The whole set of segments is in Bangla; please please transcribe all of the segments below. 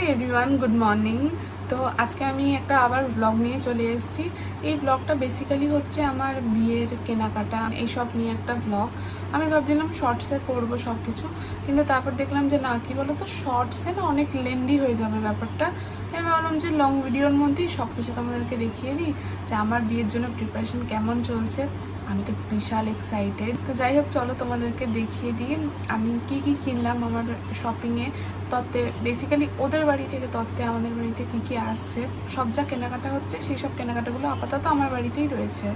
Hi everyone, good morning. তো আজকে আমি একটা আবার ব্লগ নিয়ে চলে এসেছি। এই ব্লগটা বেসিক্যালি হচ্ছে আমার বিয়ের কেনাকাটা, এইসব নিয়ে একটা ব্লগ আমি ভাবছিলাম শর্টসে করব সব কিছু কিন্তু তারপর দেখলাম যে না, কি বলো তো শর্টসে না অনেক লেন্দি হয়ে যাবে ব্যাপারটা। আমি ভাবলাম যে লং ভিডিওর মধ্যেই সব কিছু তোমাদেরকে দেখিয়ে দিই, যে আমার বিয়ের জন্য প্রিপারেশন কেমন চলছে। আমি তো বিশাল এক্সাইটেড তো যাই হোক, চলো তোমাদেরকে দেখিয়ে দিই। আমি কি কি কিনলাম আমার শপিংয়ে তত্ত্বে বেসিক্যালি ওদের বাড়ি থেকে তত্ত্বে আমাদের বাড়িতে কি কি আসছে। সব যা কেনাকাটা হচ্ছে, সেই সব কেনাকাটাগুলো আপাতত আমার বাড়িতেই রয়েছে।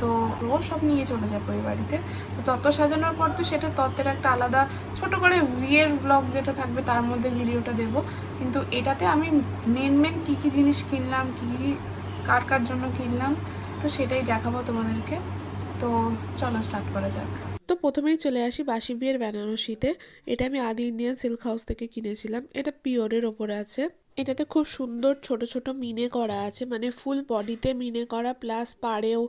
তো ও সব নিয়ে চলে যাবে ওই বাড়িতে। তো তত্ত্ব সাজানোর পর তো সেটা তত্ত্বের একটা আলাদা ছোট করে বিয়ের ব্লগ যেটা থাকবে, তার মধ্যে ভিডিওটা দেব। কিন্তু এটাতে আমি মেন মেন কী কী জিনিস কিনলাম, কী কী, কার কার জন্য কিনলাম, তো সেটাই দেখাবো তোমাদেরকে। তো চলো স্টার্ট করা যাক। তো প্রথমেই চলে আসি বাসি বিয়ের বেনারসিতে। এটা আমি আদি ইন্ডিয়ান সিল্ক হাউস থেকে কিনেছিলাম। এটা পিওরের ওপরে আছে। এটাতে খুব সুন্দর ছোট ছোট মিনে করা আছে মানে ফুল বডিতে মিনে করা প্লাস পাড়েও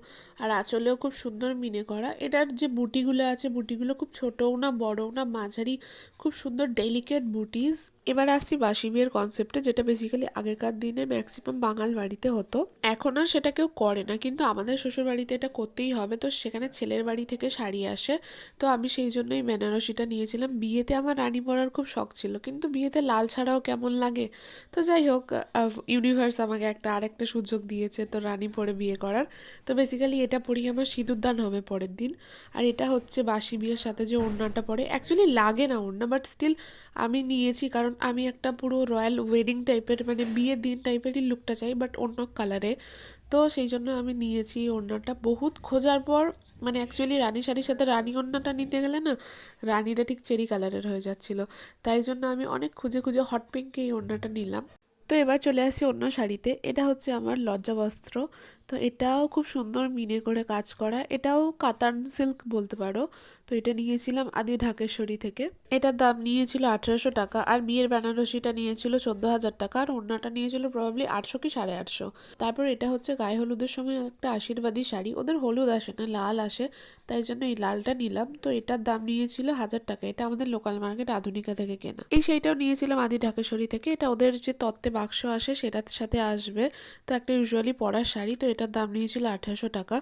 আর আঁচলেও খুব সুন্দর মিনে করা। এটার যে বুটিগুলো আছে, বুটিগুলো খুব ছোটও না, বড়ও না, মাঝারি, খুব সুন্দর ডেলিকেট বুটিস। এবার আসছি বাসি বিয়ের কনসেপ্টে যেটা বেসিক্যালি আগেকার দিনে ম্যাক্সিমাম বাঙাল বাড়িতে হতো। এখন আর সেটা কেউ করে না, কিন্তু আমাদের শ্বশুর বাড়িতে এটা করতেই হবে। তো সেখানে ছেলের বাড়ি থেকে শাড়ি আসে, তো আমি সেই জন্যই বেনারসিটা নিয়েছিলাম। বিয়েতে আমার রানী পরার খুব শখ ছিল, কিন্তু বিয়েতে লাল ছাড়াও কেমন লাগে? তো যাই হোক ইউনিভার্স আমাকে একটা আরেকটা সুযোগ দিয়েছে, তো রানী পরে বিয়ে করার। তো বেসিক্যালি এটা পরিয়ে আমার সিঁদুরদান হবে পরের দিন। আর এটা হচ্ছে বাসি বিয়ের সাথে যে ওড়নাটা পরে। অ্যাকচুয়ালি লাগে না ওড়না বাট স্টিল আমি নিয়েছি, কারণ আমি একটা পুরো রয়্যাল ওয়েডিং টাইপের মানে বিয়ের দিন টাইপেরই লুকটা চাই বাট অন্য কালারে তো সেই জন্য আমি নিয়েছি ওড়নাটা বহুত খোঁজার পর মানে অ্যাকচুয়ালি রানী শাড়ির সাথে রানী ওড়নাটা নিতে গেলে না, রানীটা ঠিক চেরি কালারের হয়ে যাচ্ছিল। তাই জন্য আমি অনেক খুঁজে খুঁজে হট পিঙ্কে এই ওড়নাটা নিলাম। তো এবার চলে আসি অন্য শাড়িতে। এটা হচ্ছে আমার লজ্জা বস্ত্র। তো এটাও খুব সুন্দর মিনে করে কাজ করা। এটাও কাতান সিল্ক বলতে পারো। তো এটা নিয়েছিলাম আদি ঢাকেশ্বরী থেকে। এটার দাম নিয়েছিল আঠেরোশো টাকা আর বিয়ের বেনারসিটা নিয়েছিল চোদ্দ হাজার টাকা আর অন্যটা নিয়েছিল প্রবাবলি আটশো কি সাড়ে আটশো। তারপর এটা হচ্ছে গায়ে হলুদের সময় একটা আশীর্বাদী শাড়ি। ওদের হলুদ আসে না, লাল আসে। তাই জন্য এই লালটা নিলাম। তো এটার দাম নিয়েছিল হাজার টাকা। এটা আমাদের লোকাল মার্কেট আধুনিকা থেকে কেনা। এই সেইটাও নিয়েছিলাম আদি ঢাকেশ্বরী থেকে। এটা ওদের যে তত্ত্বে বাক্স আসে সেটার সাথে আসবে। তো একটা ইউজুয়ালি পরার শাড়ি। তো এটার দাম নিয়েছিল আঠারোশো টাকা।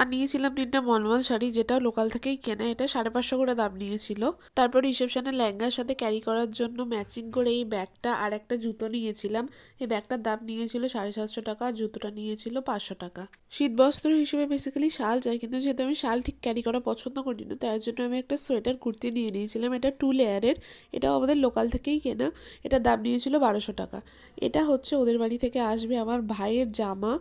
আর নিয়েছিলাম তিনটা মলমল শাড়ি যেটা লোকাল থেকেই কেনা। এটা সাড়ে পাঁচশো করে দাম নিয়েছিল। তারপর রিসেপশনে লেহেঙ্গার সাথে ক্যারি করার জন্য ম্যাচিং করে এই ব্যাগটা আর একটা জুতো নিয়েছিলাম। এই ব্যাগটার দাম নিয়েছিল সাড়ে সাতশো টাকা, আর জুতোটা নিয়েছিল পাঁচশো টাকা। শীতবস্ত্র হিসেবে বেসিক্যালি শাল চাই, কিন্তু যেহেতু আমি শাল ঠিক ক্যারি করা পছন্দ করি না তাই জন্য আমি একটা সোয়েটার, কুর্তি নিয়ে নিয়েছিলাম। এটা টু লেয়ারের এটাও আমাদের লোকাল থেকেই কেনা। এটার দাম নিয়েছিল বারোশো টাকা। এটা হচ্ছে ওদের বাড়ি থেকে আসবে আমার ভাইয়ের জামা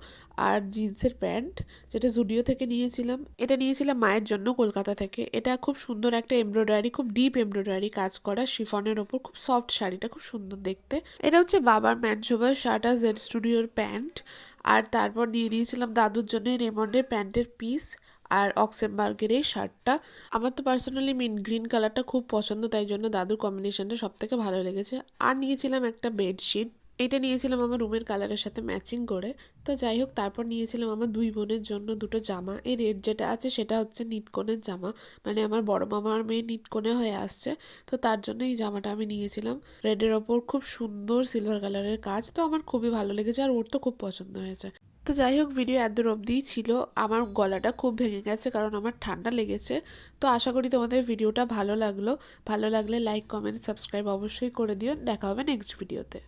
আর জিন্সের প্যান্ট, যেটা জুডিও থেকে নিয়েছিলাম। এটা নিয়েছিলাম মায়ের জন্য কলকাতা থেকে। এটা খুব সুন্দর একটা এমব্রয়ডারি, খুব ডিপ এমব্রয়ডারি কাজ করা, শিফনের ওপর খুব সফট শাড়িটা, খুব সুন্দর দেখতে। এটা হচ্ছে বাবার ম্যানসোভার শার্ট জেড স্টুডিওর প্যান্ট। আর তারপর নিয়ে নিয়েছিলাম দাদুর জন্য রেমন্ডের প্যান্টের পিস আর অক্সেমবার্গের এই শার্টটা। আমার তো পার্সোনালি মিন গ্রিন কালারটা খুব পছন্দ, তাই জন্য দাদুর কম্বিনেশনটা সব থেকে ভালো লেগেছে। আর নিয়েছিলাম একটা বেডশিট এটা নিয়েছিলাম আমার রুমের কালারের সাথে ম্যাচিং করে। তো যাই হোক, তারপর নিয়েছিলাম আমার দুই বোনের জন্য দুটো জামা। এই রেড যেটা আছে সেটা হচ্ছে নিতকনের জামা। মানে আমার বড় মামার মেয়ে নিতকনে হয়ে আসছে। তো তার জন্য এই জামাটা আমি নিয়েছিলাম। রেডের ওপর খুব সুন্দর সিলভার কালারের কাজ। তো আমার খুবই ভালো লেগেছে আর ওর তো খুব পছন্দ হয়েছে। তো যাই হোক ভিডিও এত অবধিই ছিল। আমার গলাটা খুব ভেঙে গেছে কারণ আমার ঠান্ডা লেগেছে। তো আশা করি তোমাদের ভিডিওটা ভালো লাগল। ভালো লাগলে লাইক কমেন্ট সাবস্ক্রাইব অবশ্যই করে দিও। দেখা হবে নেক্সট ভিডিওতে